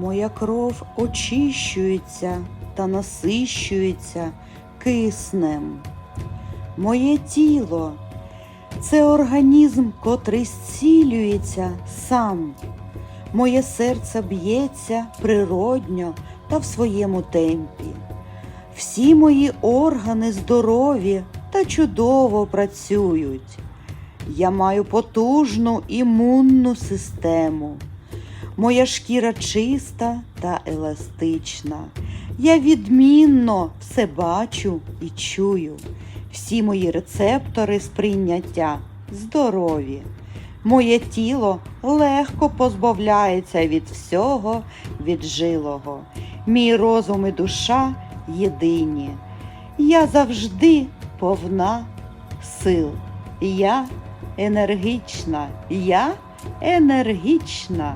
Моя кров очищується та насищується киснем. Моє тіло це організм, котрий зцілюється сам. Моє серце б'ється природньо та в своєму темпі. Всі мої органи здорові та чудово працюють. Я маю потужну імунну систему. Моя шкіра чиста та еластична. Я відмінно все бачу і чую. Всі мої рецептори сприйняття здорові. Моє тіло легко позбавляється від всього віджилого. Мій розум і душа єдині. Я завжди повна сил. Я енергічна, я енергічна.